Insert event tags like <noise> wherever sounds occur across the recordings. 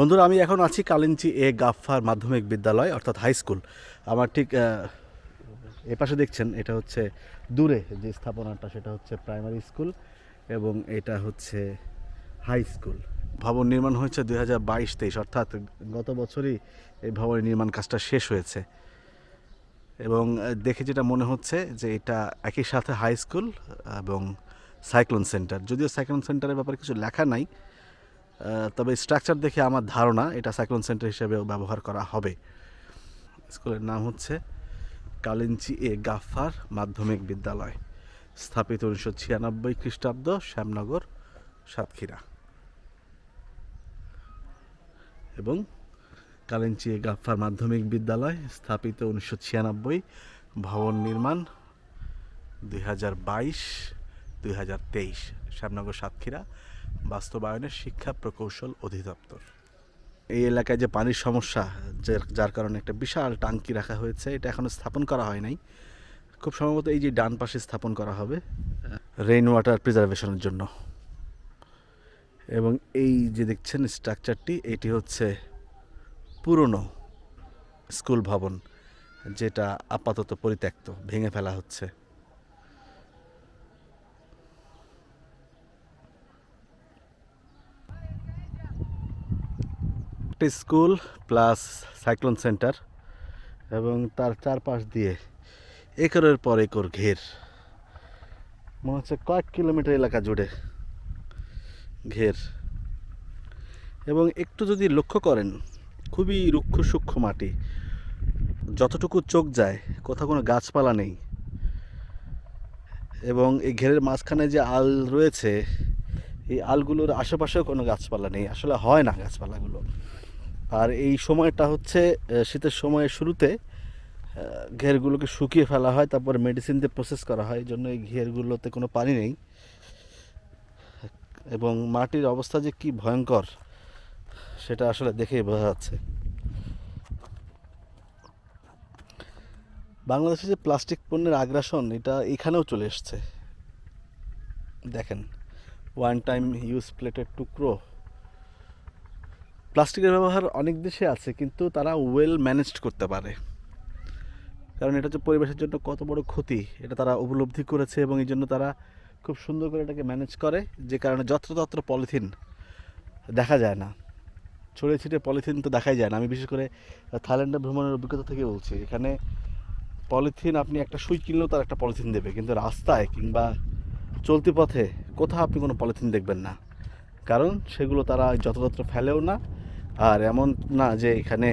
বন্ধুরা, আমি এখন আছি কালিঞ্চি এ গাফফার মাধ্যমিক বিদ্যালয়, অর্থাৎ হাই স্কুল আমার ঠিক এ পাশে দেখছেন, এটা হচ্ছে দূরে যে স্থাপনাটা, সেটা হচ্ছে প্রাইমারি স্কুল এবং এটা হচ্ছে হাই স্কুল ভবন নির্মাণ হয়েছে দুই হাজার বাইশ তেইশ, অর্থাৎ গত বছরই এই ভবনের নির্মাণ কাজটা শেষ হয়েছে। এবং দেখে যেটা মনে হচ্ছে যে এটা একই সাথে হাই স্কুল এবং সাইক্লোন সেন্টার যদিও সাইক্লোন সেন্টারের ব্যাপারে কিছু লেখা নাই তবে স্ট্রাকচার দেখে আমার ধারণা এটা সাইক্লোন সেন্টার হিসেবেও ব্যবহার করা হবে। স্কুলের নাম হচ্ছে কালিঞ্চি এ গাফার মাধ্যমিক বিদ্যালয়, স্থাপিত উনিশশো ছিয়ানব্বই খ্রিস্টাব্দ, শ্যামনগর, সাতক্ষীরা। এবং কালিঞ্চি এ গাফার মাধ্যমিক বিদ্যালয়, স্থাপিত উনিশশো ছিয়ানব্বই, ভবন নির্মাণ দুই হাজার বাইশ, দুই হাজার তেইশ, শ্যামনগর, সাতক্ষীরা। বাস্তবায়নের শিক্ষা প্রকৌশল অধিদপ্তর। এই এলাকায় যে পানির সমস্যা যার- কারণে একটা বিশাল টাঙ্কি রাখা হয়েছে, এটা এখনও স্থাপন করা হয় নাই। খুব সম্ভবত এই যে ডান পাশে স্থাপন করা হবে রেইন ওয়াটার প্রিজার্ভেশনের জন্য। এবং এই যে দেখছেন স্ট্রাকচারটি এটি হচ্ছে পুরনো স্কুল ভবন, যেটা আপাতত পরিত্যক্ত, ভেঙে ফেলা হচ্ছে। একটি স্কুল প্লাস সাইক্লোন সেন্টার এবং তার চারপাশ দিয়ে একরের পর একর ঘের। মনে হচ্ছে কয়েক কিলোমিটার এলাকা জুড়ে ঘের। এবং একটু যদি লক্ষ্য করেন, খুবই রুক্ষ সূক্ষ্ম মাটি। যতটুকু চোখ যায়, কোথাও কোনো গাছপালা নেই। এবং এই ঘেরের মাঝখানে যে আল রয়েছে, এই আলগুলোর আশেপাশেও কোনো গাছপালা নেই। আসলে হয় না গাছপালাগুলো। আর এই সময়টা হচ্ছে শীতের সময়ের শুরুতে ঘেরগুলোকে শুকিয়ে ফেলা হয়, তারপরে মেডিসিন দিয়ে প্রসেস করা হয়, এই জন্য এই ঘেরগুলোতে কোনো পানি নেই। এবং মাটির অবস্থা যে কি ভয়ঙ্কর, সেটা আসলে দেখেই বোঝা যাচ্ছে। বাংলাদেশে যে প্লাস্টিক পণ্যের আগ্রাসন, এটা এখানেও চলে এসছে। দেখেন ওয়ান টাইম ইউজ প্লেটের টুকরো প্লাস্টিকের ব্যবহার অনেক দেশে আছে, কিন্তু তারা ওয়েল ম্যানেজড করতে পারে। কারণ এটা হচ্ছে পরিবেশের জন্য কত বড় ক্ষতি, এটা তারা উপলব্ধি করেছে এবং এই জন্য তারা খুব সুন্দর করে এটাকে ম্যানেজ করে, যে কারণে যত্রতত্র পলিথিন দেখা যায় না। ছড়িয়ে ছিটে পলিথিন তো দেখাই যায় না। আমি বিশেষ করে থাইল্যান্ডে ভ্রমণের অভিজ্ঞতা থেকে বলছি, এখানে পলিথিন আপনি একটা সুই কিনলেও তার একটা পলিথিন দেবে, কিন্তু রাস্তায় কিংবা চলতি পথে কোথাও আপনি কোনো পলিথিন দেখবেন না। কারণ সেগুলো তারা যত্রতত্র ফেলেও না আর এমন না যে এখানে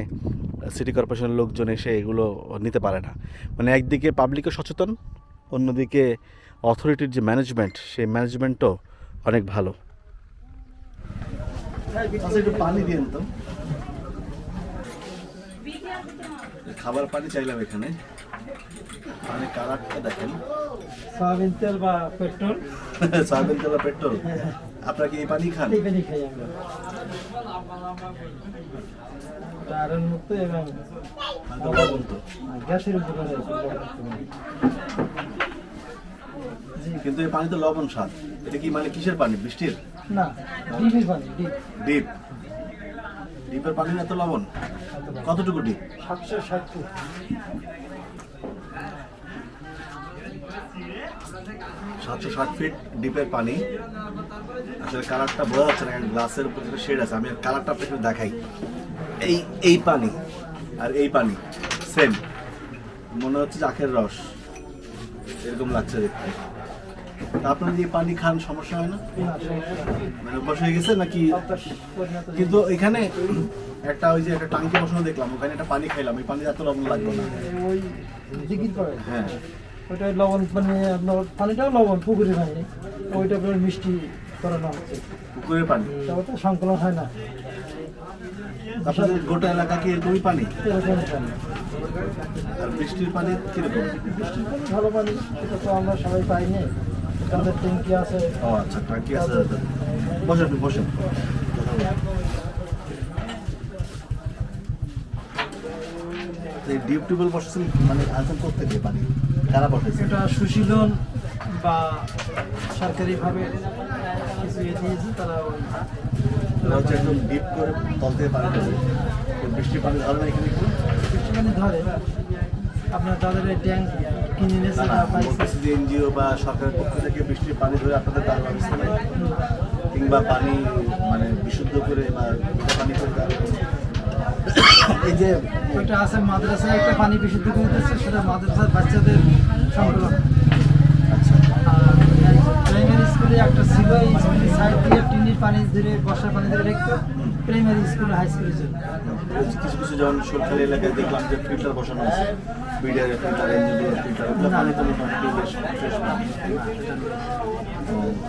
সিটি কর্পোরেশনের লোকজন এসে এগুলো নিতে পারে না। মানে একদিকে পাবলিকও সচেতন অন্যদিকে অথরিটির যে ম্যানেজমেন্ট সেই ম্যানেজমেন্টও অনেক ভালো। একটু পানি দিন তো খাবার পানি চাইলাম এখানে। পানি কালারটা দেখেন। সয়াবিন তেল বা পেট্রোল। <laughs> সয়াবিন তেল আর পেট্রোল? আপনারা কি এই পানি খান? এই পানি খাই আমরা। আয়রন মুক্ত এবং তো। গ্যাসের উপকারে কিন্তু এই পানি তো লবণ স্বাদ এটা কি মানে কিসের পানি? বৃষ্টির? না ডিপের পানি ডিপ। ডিপ। ডিপের পানি এত লবণ? কতটুকু ডিপ? সাতশো ষাট সাতশো ষাট ফিট ডিপের পানি। আসলে কালারটা বোঝা যাচ্ছে না গ্লাসের উপর যেটা শেড আছে আমি কালারটা আপনাকে দেখাই। এই এই পানি আর এই পানি সেম মনে হচ্ছে যে আখের রস এরকম লাগছে দেখতে। আপনার যে পানি খান সমস্যা হয় না? মানে অভ্যাস হয়ে গেছে নাকি? কিন্তু এখানে একটা ওই যে একটা টাঙ্কি বসানো দেখলাম ওখানে একটা পানি খাইলাম ওই পানি এত লবণ লাগল না। হ্যাঁ। ওইটা লবণ মানে আপনার পানিটাও লবণ পুকুরের পানি ওইটা আপনার মিষ্টি করানো হচ্ছে। পুকুরের পানি? তা ওটা সংকলন হয় না। আপনাদের গোটা এলাকা কি এরকমই পানি? এরকম পানি। আর বৃষ্টির পানি কীরকম? বৃষ্টির পানি ভালো পানি এটা তো আমরা সবাই পাই না তাদের ট্যাঙ্কি আছে। ও আচ্ছা টাঙ্কি আছে। বসেন আপনি বসেন। এই ডিপ টিউবওয়েল বসেছেন মানে আয়োজন করতে গিয়ে পানি। কারা বসেছে এটা সুশীলন বা সরকারিভাবে কিছু ইয়ে দিয়েছে তারা ওই হচ্ছে একদম ডিপ করে তল থেকে পানি বৃষ্টির পানি ধরে না এখানে বৃষ্টি পানি ধরে। আপনার তাদের ট্যাঙ্ক কিনে নিয়েছে পাইছে। এনজিও বা সরকারের পক্ষ থেকে বৃষ্টির পানি ধরে আপনাদের তার ব্যবস্থা নেই কিংবা পানি মানে বিশুদ্ধ করে বা পানি করে এই যে ওইটা আছে মাদ্রাসায় একটা পানি বিশুদ্ধ করে দিচ্ছে সেটা মাদ্রাসার বাচ্চাদের সংকলন আচ্ছা। প্রাইমারি স্কুলে একটা ছিল এই সাইড দিয়ে টিনির পানি ধরে বর্ষার পানি ধরে রেখতো প্রাইমারি স্কুলে হাই স্কুলের জন্য কিছু কিছু যেমন সরকারি এলাকায় দেখলাম যে ফিল্টার বসানো আছে বিডিআরের ফিল্টার এনজিওর ফিল্টার ওগুলো পানি তো মোটামুটি বেশ ফ্রেশ পানি।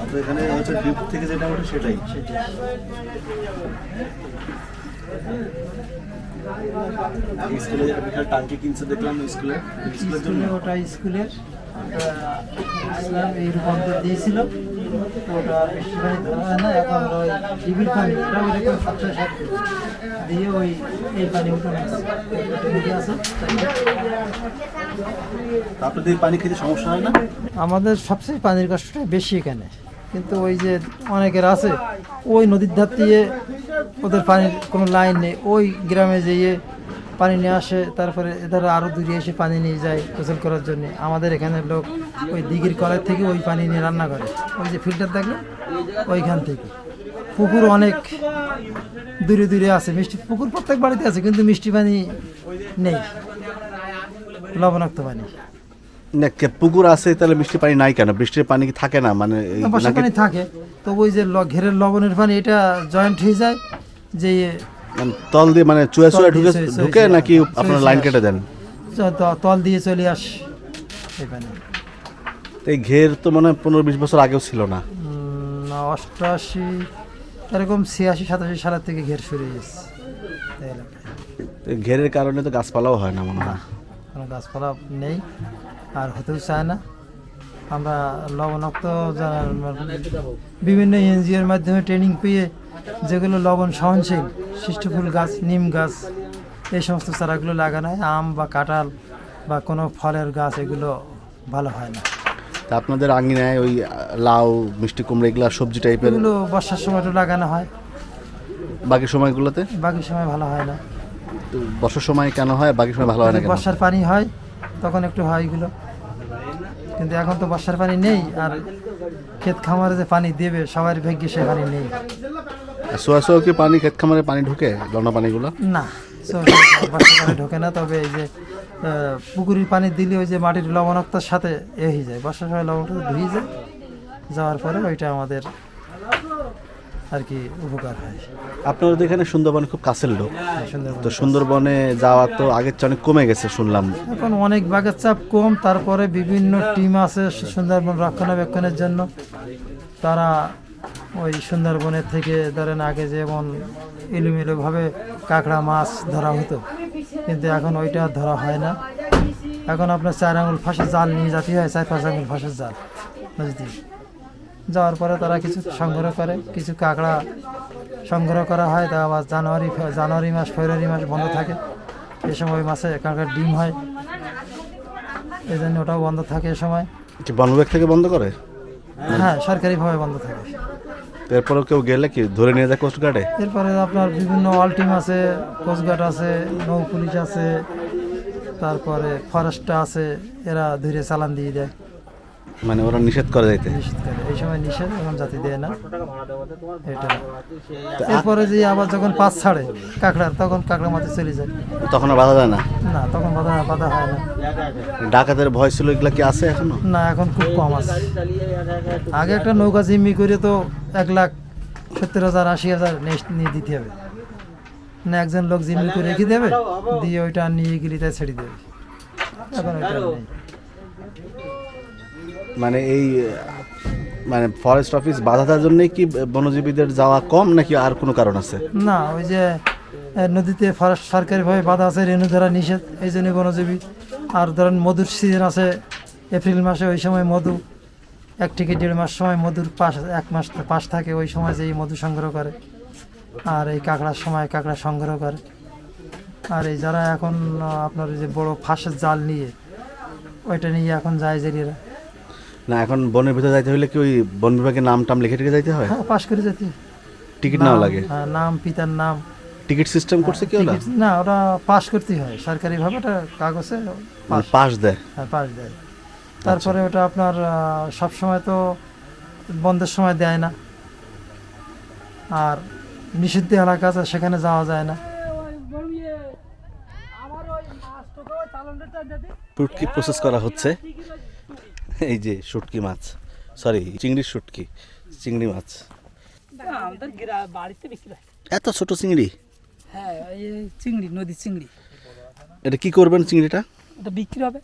আপনার এখানে হচ্ছে ডিপ থেকে যেটা ওঠে সেটাই। এই স্কুলে বিশাল টাঙ্কি কিনছে দেখলাম স্কুলে। স্কুলের জন্য? ওটা স্কুলের ওটা ইসলাম এই রূপান্তর দিয়েছিল। তো ওটা বৃষ্টি ধরা না এখন ওই ডিবির পানি ওটা ওইরকম সাতশো সাত দিয়ে ওই এই পানি উঠানো আপনাদের পানি খেতে সমস্যা হয় না? আমাদের সবচেয়ে পানির কষ্টটা বেশি এখানে। কিন্তু ওই যে অনেকের আছে ওই নদীর ধার দিয়ে ওদের পানির কোনো লাইন নেই। ওই গ্রামে যেয়ে পানি নিয়ে আসে তারপরে এদের আরও দূরে এসে পানি নিয়ে যায় গোসল করার জন্য। আমাদের এখানে লোক ওই দিঘির কলের থেকে ওই পানি নিয়ে রান্না করে। ওই যে ফিল্টার থাকলে ওইখান থেকে। পুকুর অনেক দূরে দূরে আছে। মিষ্টি পুকুর প্রত্যেক বাড়িতে আছে কিন্তু মিষ্টি পানি নেই। লবণাক্ত পানি। না পুকুর আছে তাহলে বৃষ্টির পানি নাই কেন? বৃষ্টির পানি কি থাকে না? মানে পানি থাকে। তো ওই যে ঘেরের লবণের পানি এটা জয়েন্ট হয়ে যায়। যে মানে তল দিয়ে মানে চুয়া চুয়া ঢুকে ঢুকে নাকি। আপনার লাইন কেটে দেন? তল দিয়ে চলে আস এই এই ঘের তো মানে পনেরো বিশ বছর আগেও ছিল না। অষ্টআশি এরকম ছিয়াশি সাতাশি সালের থেকে ঘের তো এই ঘেরের কারণে তো গাছপালাও হয় না মনে হয়। কোনো গাছপালা নেই আর হতেও চায় না। আমরা লবণাক্ত বিভিন্ন এনজিওর মাধ্যমে ট্রেনিং পেয়ে যেগুলো লবণ সহনশীল সৃষ্টফুল গাছ নিম গাছ এই সমস্ত চারাগুলো লাগানো হয় আম বা কাঁঠাল বা কোনো ফলের গাছ এগুলো ভালো হয় না। তা আপনাদের আঙিনায় ওই লাউ মিষ্টি কুমড়া এগুলো সবজি টাইপের এগুলো বর্ষার সময় একটু লাগানো হয়। বাকি সময়গুলোতে? বাকি সময় ভালো হয় না। তো বর্ষার সময় কেন হয় বাকি সময় ভালো হয় না বর্ষার পানি হয় তখন একটু হয় এগুলো। কিন্তু এখন তো বর্ষার পানি নেই আর ক্ষেত খামারে যে পানি দেবে সবার ভাগ্যে সে পানি নেই। সোয়া সোয়া কি পানি ক্ষেত খামারে পানি ঢুকে? লন্ডা পানিগুলো? না বর্ষার পানি ঢোকে না তবে এই যে পুকুরির পুকুরের পানি দিলে ওই যে মাটির লবণাক্তার সাথে এ হয়ে যায়। বর্ষার সময় লবণটা ধুয়ে যায় যাওয়ার পরে ওইটা আমাদের আর কি উপকার হয়। আপনাদের এখানে সুন্দরবন খুব কাছের লোক। তো সুন্দরবনে যাওয়া তো আগের চেয়ে অনেক কমে গেছে শুনলাম। এখন অনেক বাঘের চাপ কম তারপরে বিভিন্ন টিম আছে সুন্দরবন রক্ষণাবেক্ষণের জন্য। তারা ওই সুন্দরবনের থেকে ধরেন আগে যেমন এলোমেলোভাবে কাঁকড়া মাছ ধরা হতো কিন্তু এখন ওইটা ধরা হয় না। এখন আপনার চার আঙুল ফাঁসের জাল নিয়ে যাতে হয় চার পাঁচ আঙুল ফাঁসের জাল বুঝলি? যাওয়ার পরে তারা কিছু সংগ্রহ করে কিছু কাঁকড়া সংগ্রহ করা হয়। তা আবার জানুয়ারি জানুয়ারি মাস ফেব্রুয়ারি মাস বন্ধ থাকে। এই সময় ওই মাসে কাঁকড়ার ডিম হয়। এই জন্য ওটাও বন্ধ থাকে এ সময়। কি বন বিভাগ থেকে বন্ধ করে? হ্যাঁ সরকারিভাবে বন্ধ থাকে। এরপরেও কেউ গেলে কি ধরে নিয়ে যায় কোস্ট গার্ডে এরপরে আপনার বিভিন্ন অল টিম আছে কোস্টগার্ড আছে নৌ পুলিশ আছে তারপরে ফরেস্ট আছে এরা ধীরে চালান দিয়ে দেয়। মানে ওরা নিষেধ করে যাইতে নিষেধ এই সময় নিষেধ এখন জাতি দেয় না। এটা। এরপরে যে আবার যখন পাঁচ ছাড়ে কাঁকড়ার তখন কাঁকড়া মাঝে চলে যায়। তখন আর বাধা দেয় না? না তখন বাধা বাধা হয় না। ডাকাতের ভয় ছিল এগুলা কি আছে এখনও? না এখন খুব কম আছে। আগে একটা নৌকা জিম্মি করে তো এক লাখ সত্তর হাজার আশি হাজার নেক্সট নিয়ে দিতে হবে। না একজন লোক জিম্মি করে রেখে দেবে দিয়ে ওইটা নিয়ে গেলে তাই ছেড়ে দেবে। এখন ওইটা নেই। মানে এই মানে ফরেস্ট অফিস বাধা দেওয়ার জন্যই কি বনজীবীদের যাওয়া কম নাকি আর কোনো কারণ আছে? না, ওই যে নদীতে ফরেস্ট সরকারিভাবে বাধা আছে, রেণু ধরা নিষেধ, এই জন্য বনজীবী। আর ধরেন মধুর সিজন আছে, এপ্রিল মাসে ওই সময় মধু, এক থেকে দেড় মাস সময় মধুর পাশ, এক মাস পাশ থাকে, ওই সময় যে এই মধু সংগ্রহ করে। আর এই কাঁকড়ার সময় কাঁকড়া সংগ্রহ করে। আর এই যারা এখন আপনার যে বড় ফাঁসের জাল নিয়ে, ওইটা নিয়ে এখন যায় জেরিরা না এখন বনের ভিতরে যাইতে হলে কি ওই বন বিভাগের নাম টাম লিখে রেখে যাইতে হয়? হ্যাঁ পাশ করে যেতে। টিকিট নাম, লাগে? হ্যাঁ, নাম পিতার নাম। টিকিট সিস্টেম করছে কি ওরা? না ওরা পাস করতেই হয়। সরকারিভাবে ওটা কাগজে মানে পাস দেয়? হ্যাঁ, পাস দেয়। তারপরে ওটা আপনার সব সময় তো বন্ধের সময় দেয় না। আর নিষিদ্ধ এলাকা আছে সেখানে যাওয়া যায় না। শুটকি প্রসেস করা হচ্ছে? <laughs> এই যে শুটকি মাছ। সরি চিংড়ির শুটকি চিংড়ি মাছ। আমাদের বাড়িতে বিক্রি হয়। এত ছোট চিংড়ি? হ্যাঁ এই চিংড়ি নদীর চিংড়ি। এটা কি করবেন চিংড়িটা? ওটা বিক্রি হবে।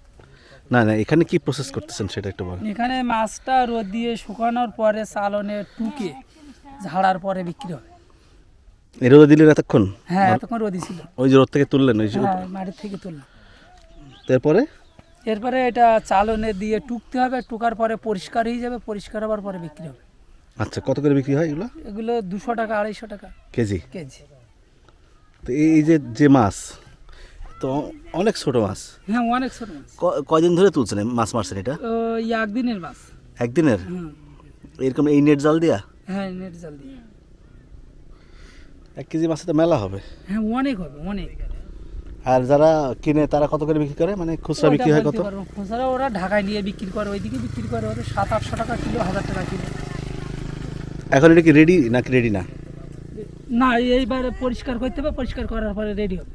না না এখানে কি প্রসেস করতেছেন সেটা একটু বলেন। এখানে মাছটা রোদ দিয়ে শুকানোর পরে চালনে টুকে ঝাড়ার পরে বিক্রি হবে। রোদে দিলেন এতক্ষণ? হ্যাঁ এতক্ষণ রোদি ছিল। ওই যে রোদ থেকে তুললেন ওই হ্যাঁ মাটির থেকে তুললাম। তারপরে? এরপরে এটা চালনে দিয়ে টুকতে হবে টুকার পরে পরিষ্কার হয়ে যাবে পরিষ্কার হওয়ার পরে বিক্রি হবে। আচ্ছা কত করে বিক্রি হয় এগুলো? এগুলো দুশো টাকা আড়াইশো টাকা কেজি? কেজি। তো এই যে যে মাছ তো অনেক ছোট মাছ। হ্যাঁ অনেক ছোট মাছ। কয়দিন ধরে তুলছেন মাছ মারছেন এটা? ওই একদিনের মাছ। একদিনের? এরকম এই নেট জাল দিয়া? হ্যাঁ নেট জাল দিয়ে। এক কেজি মাছে তো মেলা হবে। হ্যাঁ অনেক হবে অনেক। আর যারা কিনে তারা কত করে বিক্রি করে? মানে খুচরা বিক্রি হয় কত। খুচরা ওরা ঢাকায় নিয়ে বিক্রি করে ওইদিকে বিক্রি করে ওদের সাত আটশো টাকা কিলো হাজার টাকা কিলো। এখন এটা কি রেডি নাকি রেডি না? না এইবার পরিষ্কার করতে হবে পরিষ্কার করার পরে রেডি হবে।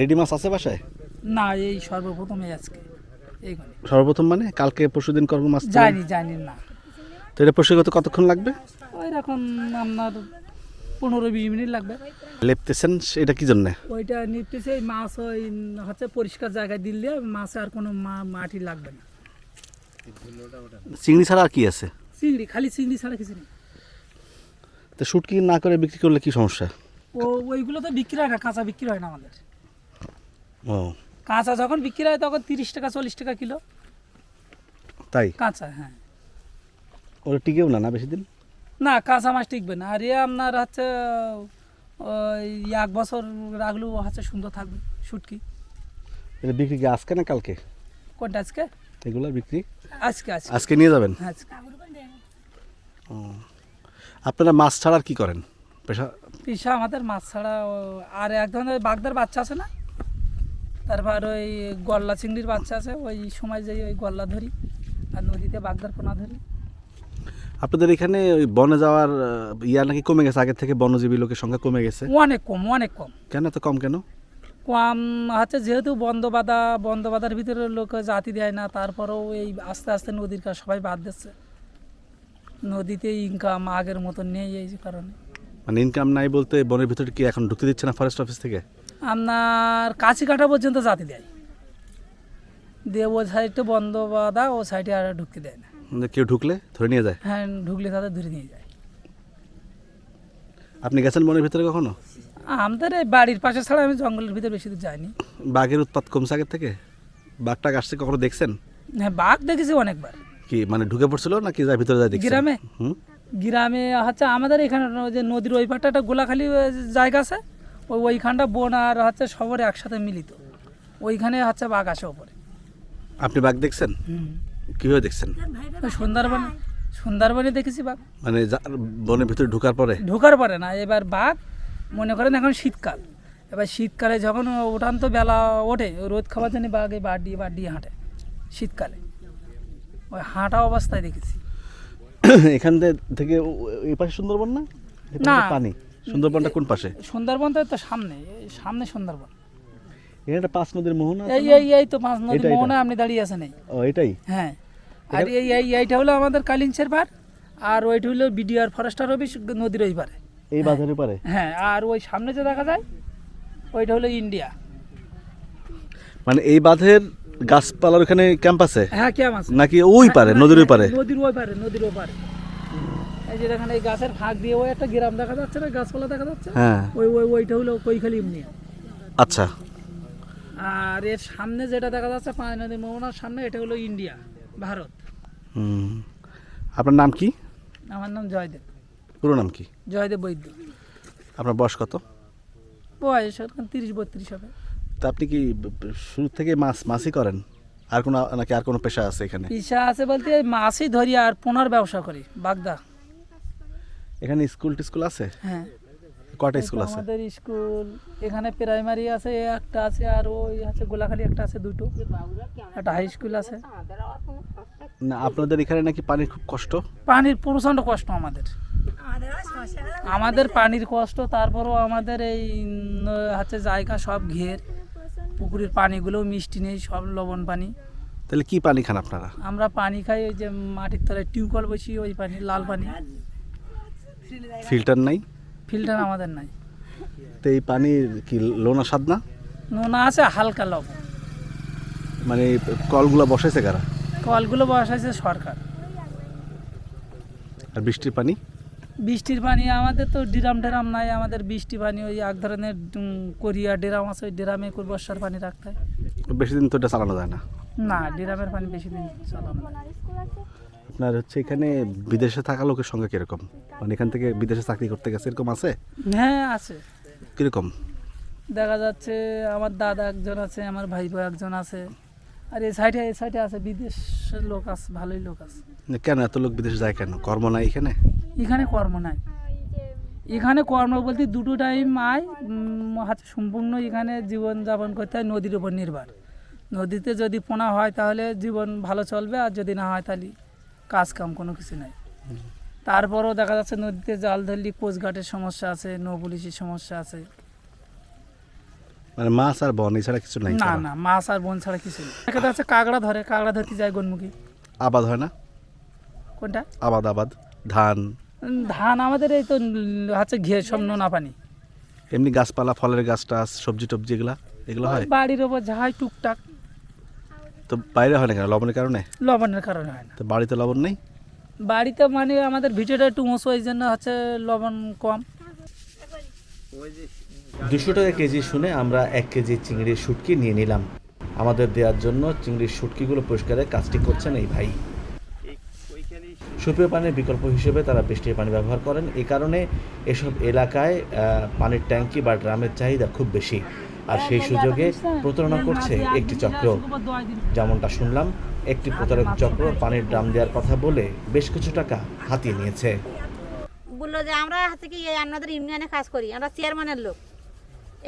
রেডি মাছ আছে বাসায়? না এই সর্বপ্রথমে আজকে এইখানে। সর্বপ্রথম মানে? কালকে পরশুদিন করব মাছ? যায়নি যায়নি না। তো এটা প্রসেসগত কতক্ষণ লাগবে? ওই রকম আপনার পনেরো বিশ মিনিট লাগবে। লেপতেছেন এটা কি জন্য? ওইটা এই মাছ ওই হচ্ছে পরিষ্কার জায়গায় দিলে মাছে আর কোনো মাটি লাগবে না। চিংড়ি ছাড়া আর কি আছে? চিংড়ি খালি চিংড়ি ছাড়া কিছু নেই। তো শুটকি না করে বিক্রি করলে কি সমস্যা? ও ওইগুলো তো বিক্রি হয় না কাঁচা বিক্রি হয় না আমাদের। ও। কাঁচা যখন বিক্রি হয় তখন তিরিশ টাকা চল্লিশ টাকা কিলো। তাই? কাঁচা হ্যাঁ। ওরা টিকেও না না বেশি দিন? না কাঁচা মাছ টিকবে না। আর এ আপনার হচ্ছে ওই এক বছর রাখলেও হচ্ছে সুন্দর থাকবে শুটকি এটা বিক্রি কি আজকে না কালকে? কোনটা আজকে? এগুলো বিক্রি? আজকে আজকে। আজকে নিয়ে যাবেন? আজকে। ও। আপনারা মাছ ছাড়া আর কি করেন? পেশা পেশা আমাদের মাছ ছাড়া আর এক ধরনের বাগদার বাচ্চা আছে না? তারপর ওই গল্লা চিংড়ির বাচ্চা আছে ওই সময় যাই ওই গল্লা ধরি আর নদীতে বাগদার পোনা ধরি। আপনাদের এখানে ওই বনে যাওয়ার ইয়া নাকি কমে গেছে? আগের থেকে বনজীবী লোকের সংখ্যা কমে গেছে। অনেক কম অনেক কম। কেন এত কম কেন? কম হচ্ছে যেহেতু বন্ধ বাধা বন্ধ বাধার ভিতরে লোক জাতি দেয় না তারপরেও এই আস্তে আস্তে নদীর কাজ সবাই বাদ দিচ্ছে। নদীতে ইনকাম আগের মতো নেই এই কারণে। মানে ইনকাম নাই বলতে বনের ভিতরে কি এখন ঢুকতে দিচ্ছে না ফরেস্ট অফিস থেকে? আপনার কাছি কাটা পর্যন্ত জাতি দেয়। দিয়ে ও সাইডে বন্ধ বাধা ও সাইডে আর ঢুকতে দেয় না। কেউ ঢুকলে ধরে নিয়ে যায়? হ্যাঁ ঢুকলে তাদের ধরে নিয়ে যায়। আপনি গেছেন বনের ভিতরে কখনো? আমাদের এই বাড়ির পাশে ছাড়া আমি জঙ্গলের ভিতরে বেশি দূর যাইনি। বাঘের উৎপাত কমছে আগের থেকে? বাঘটা আসছে কখনো দেখছেন? হ্যাঁ বাঘ দেখেছি অনেকবার। কি মানে ঢুকে পড়ছিল নাকি যা ভিতরে যায় দেখছেন? গ্রামে? হুম? গ্রামে হচ্ছে আমাদের এখানে ওই যে নদীর ওই পাটটা একটা গোলাখালি জায়গা আছে। ওই ওইখানটা বন আর হচ্ছে শহরে একসাথে মিলিত। ওইখানে হচ্ছে বাঘ আসে ওপরে। আপনি বাঘ দেখছেন? কীভাবে দেখছেন? সুন্দরবনে সুন্দরবনে দেখেছি বাঘ। মানে বনের ভিতরে ঢোকার পরে? ঢোকার পরে না এবার বাঘ মনে করেন এখন শীতকাল। এবার শীতকালে যখন উঠান তো বেলা ওঠে রোদ খাওয়ার জন্য বাঘ এই বাড় দিয়ে বাড় হাঁটে শীতকালে। ওই হাঁটা অবস্থায় দেখেছি। এখান থেকে এই পাশে সুন্দরবন না? না। পানি। সুন্দরবনটা কোন পাশে? সুন্দরবন তো তো সামনে এই সামনে সুন্দরবন। একটা পাঁচ নদীর মোহনা এই এই এই তো পাঁচ নদী এটা, এটা। মোহনা আপনি দাঁড়িয়ে আছেন এই। ও এটাই? হ্যাঁ। আর এই এই এইটা হলো আমাদের কালিঞ্চের পার আর ওইটা হলো বিডিআর ফরেস্টার অফিস নদীর ওই পারে এই বাজারের পারে হ্যাঁ আর ওই সামনে যে দেখা যায় ওইটা হলো ইন্ডিয়া। মানে এই বাঁধের গাছপালার ওখানে ক্যাম্প আছে? হ্যাঁ আছে। নাকি ওই পারে নদীর ওই পারে নদীর ওই পারে নদীর ওই পারে এই যে দেখেন এই গাছের ফাঁক দিয়ে ওই একটা গ্রাম দেখা যাচ্ছে না গাছপালা দেখা যাচ্ছে? হ্যাঁ। ওই ওই ওইটা হলো কৈখালি ইউনিয়ন। আচ্ছা। আর এর সামনে যেটা দেখা যাচ্ছে পাঁচ নদী মোহনার সামনে এটা হলো ইন্ডিয়া ভারত। আপনার নাম কি? আমার নাম জয়দেব। পুরো নাম কি? জয়দেব বৈদ্য। আপনার বয়স কত? বয়স এখন তিরিশ বত্রিশ হবে। তা আপনি কি শুরু থেকে মাছ মাছই করেন? আর কোনো নাকি আর কোনো পেশা আছে এখানে? পেশা আছে বলতে মাছই ধরি আর পোনার ব্যবসা করি বাগদা। এখানে স্কুল টিস্কুল আছে? হ্যাঁ। কটা স্কুল আছে? আমাদের স্কুল এখানে প্রাইমারি আছে একটা আছে আর ওই আছে গোলাখালি একটা আছে দুটো। একটা হাই স্কুল আছে। না আপনাদের এখানে নাকি পানির খুব কষ্ট? পানির প্রচণ্ড কষ্ট আমাদের। আমাদের পানির কষ্ট তারপরও আমাদের এই হচ্ছে জায়গা সব ঘের। পুকুরের পানিগুলো মিষ্টি নেই সব লবণ পানি। তাহলে কি পানি খান আপনারা? আমরা পানি খাই ওই যে মাটির তলায় টিউবওয়েল বসি ওই পানি লাল পানি। ফিল্টার নাই? ফিল্টার আমাদের নাই। তো এই পানির কি লোনা স্বাদ না? নোনা আছে হালকা লবণ। মানে কলগুলো বসাইছে কারা? কলগুলো বসাইছে সরকার। আর বৃষ্টির পানি? বৃষ্টির পানি আমাদের তো ড্রাম ড্রাম নাই আমাদের বৃষ্টি পানি ওই এক ধরনের কোরিয়া ড্রাম আছে ওই ড্রামে করে বর্ষার পানি রাখতে হয়। বেশি দিন তো এটা চালানো যায় না। না ড্রামের পানি বেশি দিন চালানো। আপনার হচ্ছে এখানে বিদেশে থাকা লোকের সঙ্গে কীরকম? মানে এখান থেকে বিদেশে চাকরি করতে গেছে এরকম আছে? হ্যাঁ আছে। কীরকম? দেখা যাচ্ছে আমার দাদা একজন আছে আমার ভাইপো একজন আছে। আর এই সাইডে এই সাইডে আছে বিদেশের লোক আছে ভালোই লোক আছে। কেন এত লোক বিদেশে যায় কেন? কর্ম নাই এখানে? এখানে কর্ম নাই। এখানে কর্ম বলতে দুটো টাইম আয় হচ্ছে সম্পূর্ণ এখানে জীবন যাপন করতে হয় নদীর উপর নির্ভর। নদীতে যদি পোনা হয় তাহলে জীবন ভালো চলবে আর যদি না হয় তাহলে কাজ কাম কোনো কিছু নাই। তারপরও দেখা যাচ্ছে নদীতে জাল ধরলি কোচঘাটের সমস্যা আছে নৌ পুলিশের সমস্যা আছে। মানে মাছ আর বন এছাড়া কিছু নাই না না মাছ আর বন ছাড়া কিছু নেই। দেখা যাচ্ছে কাঁকড়া ধরে কাঁকড়া ধরতে যায় গনমুখী। আবাদ হয় না? কোনটা? আবাদ আবাদ ধান। ধান আমাদের এই তো হচ্ছে ঘিয়ে সব নোনা পানি। এমনি গাছপালা ফলের গাছ টাছ সবজি টবজি এগুলা এগুলো হয়? বাড়ির ওপর যা হয় টুকটাক। তো বাইরে হয় না কেন? লবণের কারণে? লবণের কারণে হয় না। তো বাড়িতে লবণ নেই? বাড়িতে মানে আমাদের ভিডিওটা একটু উঁচু ওই জন্য হচ্ছে লবণ কম। দুশো টাকা কেজি শুনে আমরা এক কেজি চিংড়ির শুটকি নিয়ে নিলাম। আমাদের দেওয়ার জন্য চিংড়ির শুটকিগুলো পরিষ্কারের কাজটি করছেন এই ভাই। সুপেয় পানির বিকল্প হিসেবে তারা বৃষ্টির পানি ব্যবহার করেন। এই কারণে এসব এলাকায় পানির ট্যাঙ্কি বা ড্রামের চাহিদা খুব বেশি। আর সেই সুযোগে প্রতারণা করছে একটি চক্র। যেমনটা শুনলাম একটি প্রতারক চক্র পানির ড্রাম দেওয়ার কথা বলে বেশ কিছু টাকা হাতিয়ে নিয়েছে। বলল যে আমরা হচ্ছে কি এই আপনাদের ইউনিয়নে কাজ করি আমরা চেয়ারম্যানের লোক।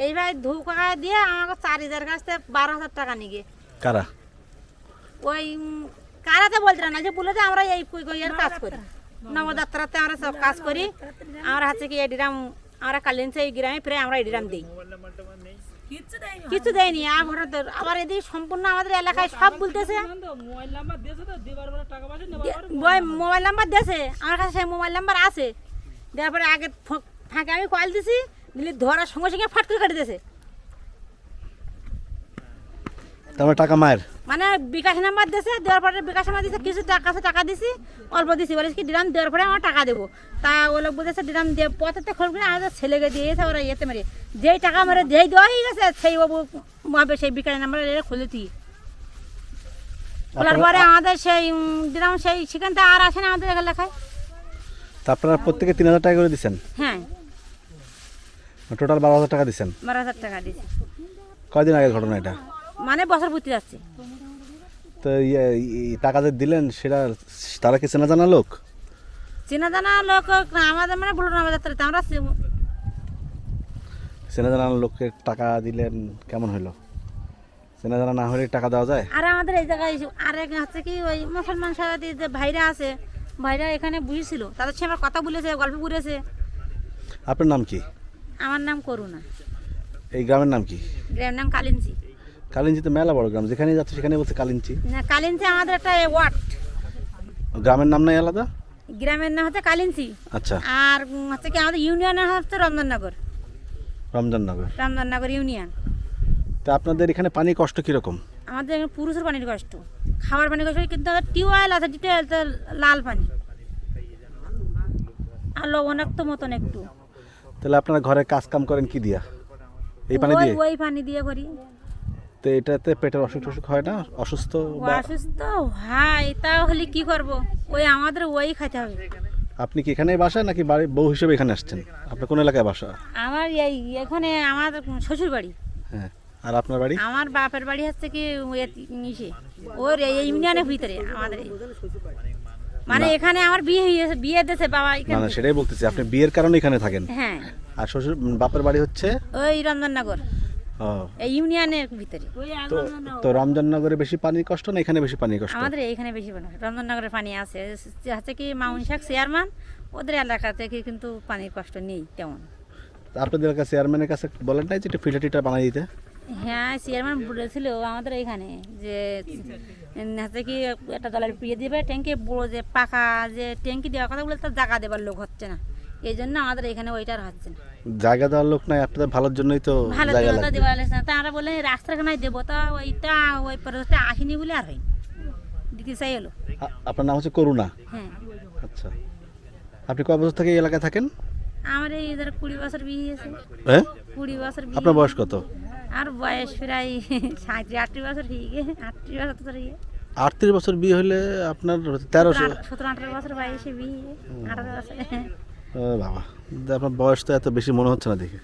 এইভাবে ধোকা দিয়ে আমাকে চার হাজার কাছ থেকে বারো হাজার টাকা নিয়ে কারা? ওই কারাতে বলতে না যে বলল যে আমরা এই কই কই কাজ করি। নবদাত্রাতে আমরা সব কাজ করি। আমরা হচ্ছে কি এই ডিরাম আমরা কালিনছে এই গ্রামে প্রায় আমরা এই ডিরাম দিই। কিছু। দেয়নি আবার তো- আবার এদিকে সম্পূর্ণ আমাদের এলাকায় সব বলতেছে। মোবাইল নাম্বার দিয়েছে আমার কাছে সেই মোবাইল নাম্বার আছে। দেওয়ার পরে আগে ফাঁকে আমি কল দিছি দিলে ধরার সঙ্গে সঙ্গে ফাট করে কেটে দিয়েছে। তারপরে টাকা মায়ের। মানে বিকাশ নাম্বার দিয়েছে দেওয়ার পরে বিকাশ নাম্বার দিয়েছে কিছু টাকা কাছে টাকা দিছি অল্প দিছি বলে কি ডিরাম দেওয়ার পরে আমার টাকা দেবো। তা ও লোক বলেছে ডিরাম দিয়ে পথেতে খোল করে আমাদের ছেলেকে দিয়েছে ওরা ইয়েতে মেরে যেই টাকা মেরে যেই দেওয়া হয়ে গেছে সেই বাবু ভাবে সেই বিকাশ নাম্বার খুলে দিই। খোলার পরে আমাদের সেই ডিরাম সেই সেখান থেকে আর আসে না আমাদের এলাকায়। তা আপনারা প্রত্যেকে তিন হাজার টাকা করে দিচ্ছেন হ্যাঁ। টোটাল বারো হাজার টাকা দিচ্ছেন বারো হাজার টাকা দিয়েছে কয়দিন আগের ঘটনা এটা? মানে বছর পুঁতি যাচ্ছে তো টাকা যে দিলেন সেটা তারা কি চেনা জানা লোক? চেনা জানা লোক আমাদের মানে বলুন আমাদের যাত্রাতে আমরা চেনা জানা লোককে টাকা দিলেন কেমন হলো চেনা জানা না হলে টাকা দেওয়া যায়? আর আমাদের এই জায়গায় এসে- আর হচ্ছে কি ওই মুসলমান সাথে যে ভাইরা আছে ভাইরা এখানে বুঝেছিল তাদের সঙ্গে আমার কথা বলেছে গল্প করেছে আপনার নাম কি? আমার নাম করুণা। এই গ্রামের নাম কি? গ্রামের নাম কালিঞ্চি। কালিঞ্চি তো মেলা বড় গ্রাম যেখানে যাচ্ছে সেখানে বলছে কালিঞ্চি না কালিঞ্চি আমাদের একটা ওয়ার্ড। গ্রামের নাম নাই আলাদা? গ্রামের নাম হচ্ছে কালিঞ্চি আচ্ছা। আর হচ্ছে কি আমাদের ইউনিয়নের হচ্ছে রমজাননগর। রমজাননগর। রমজাননগর ইউনিয়ন। তা আপনাদের এখানে পানি কষ্ট কীরকম? আমাদের এখানে পুরুষের পানির কষ্ট। খাবার পানির কষ্ট কিন্তু আমাদের টিউবওয়েল আছে টিউবওয়েল তো লাল পানি। আর লবণাক্ত মতন একটু। তাহলে আপনারা ঘরে কাজ কাম করেন কি দিয়া? এই পানি দিয়ে? ওই পানি দিয়ে করি। তো এটাতে পেটের অসুখ টসুখ হয় না? অসুস্থ অসুস্থ? ভাই তাহলে কি করব? ওই আমাদের ওই খাইতে হবে। আপনি কি এখানেই বাসা নাকি বাড়ি বউ হিসেবে এখানে আসছেন? আপনার কোন এলাকায় বাসা? আমার এই এখানে আমার শ্বশুর বাড়ি। হ্যাঁ আর আপনার বাড়ি? আমার বাপের বাড়ি হচ্ছে কি ইসে ওর এই ইউনিয়নের ভিতরে আমাদের। মানে এখানে আমার বিয়ে হয়েছে বিয়ে দিয়েছে বাবা এখানে না সেটাই বলতেছি আপনি বিয়ের কারণে এখানে থাকেন। হ্যাঁ। আর শ্বশুর বাপের বাড়ি হচ্ছে? ওই রঞ্জননগর এই ইউনিয়নের ভিতরে। তো তো রমজাননগরে বেশি পানির কষ্ট না এখানে বেশি পানির কষ্ট? আমাদের এইখানে বেশি পানি আছে। হচ্ছে কি মাউন শাক চেয়ারম্যান? ওদের এলাকা থেকে কিন্তু পানির কষ্ট নেই তেমন। আপনাদের কাছে চেয়ারম্যানের কাছে বলেন নাই যে একটু ফিল্টার টিটার বানিয়ে দিতে? হ্যাঁ চেয়ারম্যান বলেছিল আমাদের এইখানে যে হচ্ছে কি একটা দলের পিয়ে দিবে ট্যাঙ্কি বড় যে পাকা যে ট্যাঙ্কি দেওয়ার কথা বলে তার জায়গা দেবার লোক হচ্ছে না। এই জন্য আমাদের এখানে ওইটার হচ্ছে না। জায়গা দেওয়ার লোক নাই আপনাদের ভালোর জন্যই তো ভালো জায়গা দেবতা দেওয়া লাগছে না। বললেন রাস্তাখানায় দেবো। তা ওইটা ওই পরে আসেনি বলে আর হয়নি। দিতে চাই এলো আপনার নাম হচ্ছে করুণা? হ্যাঁ। আচ্ছা। আপনি কয় বছর থেকে এই এলাকায় থাকেন? আমার এই ধর কুড়ি বছর বিয়ে হয়েছে। হ্যাঁ? কুড়ি বছর বিয়ে আপনার বয়স কত? আর বয়স প্রায় সাঁত্রিশ আটত্রিশ বছর হয়ে গিয়ে আটত্রিশ বছর হয়ে আটত্রিশ বছর বিয়ে হলে আপনার তেরোশো সতেরো আঠারো বছর বয়সে বিয়ে আঠারো বছর। বাবা। আপনার বয়স তো এত বেশি মনে হচ্ছে না দেখে।